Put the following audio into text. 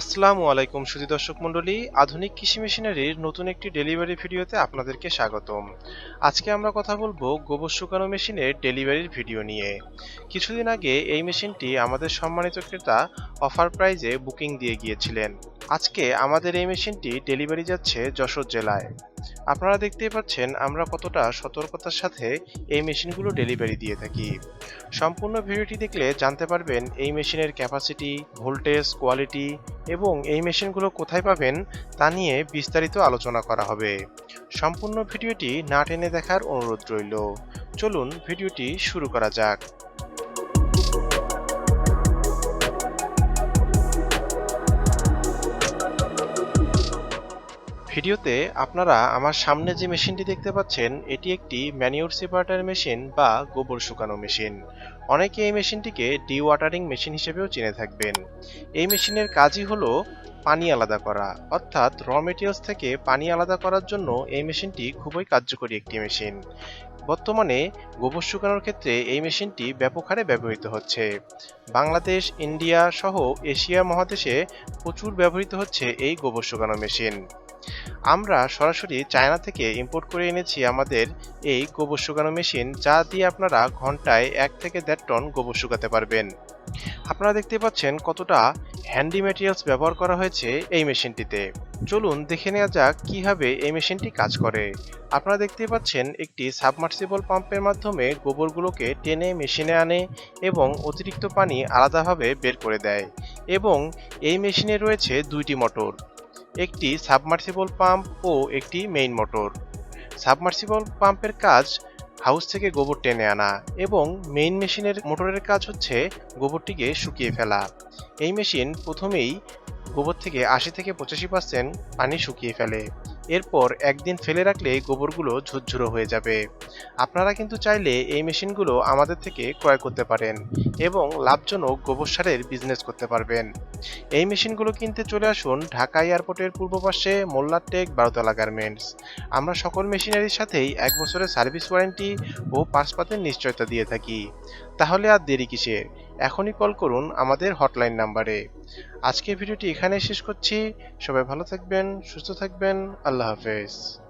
আসসালামু আলাইকুম সুধী দর্শক মণ্ডলী, আধুনিক কৃষি মেশিনারির নতুন একটি ডেলিভারি ভিডিওতে আপনাদেরকে স্বাগতম। আজকে আমরা কথা বলব গোবর শুকানো মেশিনের ডেলিভারির ভিডিও নিয়ে। কিছুদিন আগে এই মেশিনটি আমাদের সম্মানিত ক্রেতা অফার প্রাইজে বুকিং দিয়ে গিয়েছিলেন। আজকে আমাদের এই মেশিনটি ডেলিভারি যাচ্ছে যশোর জেলায়। আপনারা দেখতেই পাচ্ছেন আমরা কতটা সতর্কতার সাথে এই মেশিনগুলো ডেলিভারি দিয়ে থাকি। সম্পূর্ণ ভিডিওটি দেখলে জানতে পারবেন এই মেশিনের ক্যাপাসিটি, ভোল্টেজ, কোয়ালিটি এবং এই মেশিনগুলো কোথায় পাবেন তা নিয়ে বিস্তারিত আলোচনা করা হবে। সম্পূর্ণ ভিডিওটি না টেনে দেখার অনুরোধ রইল। চলুন ভিডিওটি শুরু করা যাক। ভিডিওতে আপনারা আমার সামনে যে মেশিনটি দেখতে পাচ্ছেন, এটি একটি ম্যানিউর সেপারেটর মেশিন বা গোবর শুকানো মেশিন। অনেকে এই মেশিনটিকে ডি ওয়াটারিং মেশিন হিসেবেও চিনে থাকবেন। এই মেশিনের কাজই হলো পানি আলাদা করা। অর্থাৎ র মেটেরিয়ালস থেকে পানি আলাদা করার জন্য এই মেশিনটি খুবই কার্যকরী একটি মেশিন। বর্তমানে গোবর শুকানোর ক্ষেত্রে এই মেশিনটি ব্যাপক হারে ব্যবহৃত হচ্ছে। বাংলাদেশ, ইন্ডিয়া সহ এশিয়া মহাদেশে প্রচুর ব্যবহৃত হচ্ছে এই গোবর শুকানো মেশিন। আমরা সরাসরি চায়না থেকে ইম্পোর্ট করে এনেছি আমাদের এই গোবর শুকানো মেশিন যা দিয়ে আপনারা ঘন্টায় এক থেকে দেড় টন গোবর শুকাতে পারবেন। আপনারা দেখতে পাচ্ছেন কতটা হ্যান্ডি ম্যাটেরিয়ালস ব্যবহার করা হয়েছে এই মেশিনটিতে চলুন দেখে নেওয়া যাক কীভাবে এই মেশিনটি কাজ করে। আপনারা দেখতে পাচ্ছেন একটি সাবমার্সিবল পাম্পের মাধ্যমে গোবরগুলোকে টেনে মেশিনে আনে এবং অতিরিক্ত পানি আলাদাভাবে বের করে দেয় এবং এই মেশিনে রয়েছে দুইটি মোটর একটি সাবমার্সিবল পাম্প ও একটি মেইন মোটর। সাবমার্সিবল পাম্পের কাজ হাউস থেকে গোবর টেনে আনা এবং মেইন মেশিনের মোটরের কাজ হচ্ছে গোবরটিকে শুকিয়ে ফেলা। এই মেশিন প্রথমেই গোবর থেকে আশি থেকে পঁচাশি পার্সেন্ট পানি শুকিয়ে ফেলে। এরপর একদিন ফেলে রাখলে গোবরগুলো ঝুরঝুরো হয়ে যাবে। আপনারা কিন্তু চাইলে এই মেশিনগুলো আমাদের থেকে ক্রয় করতে পারেন এবং লাভজনক গোবর সারের বিজনেস করতে পারবেন। এই মেশিনগুলো কিনতে চলে আসুন ঢাকা এয়ারপোর্টের পূর্ব পাশে মোল্লারটেক বারোতলা গার্মেন্টস। আমরা সকল মেশিনারির সাথেই এক বছরের সার্ভিস ওয়ারেন্টি ও পাসপাতের নিশ্চয়তা দিয়ে থাকি। তাহলে আর দেরি কিসের? এখনই কল করুন আমাদের হটলাইন নাম্বারে। আজকের ভিডিওটি এখানে শেষ করছি। সবাই ভালো থাকবেন, সুস্থ থাকবেন। আল্লাহ হাফেজ।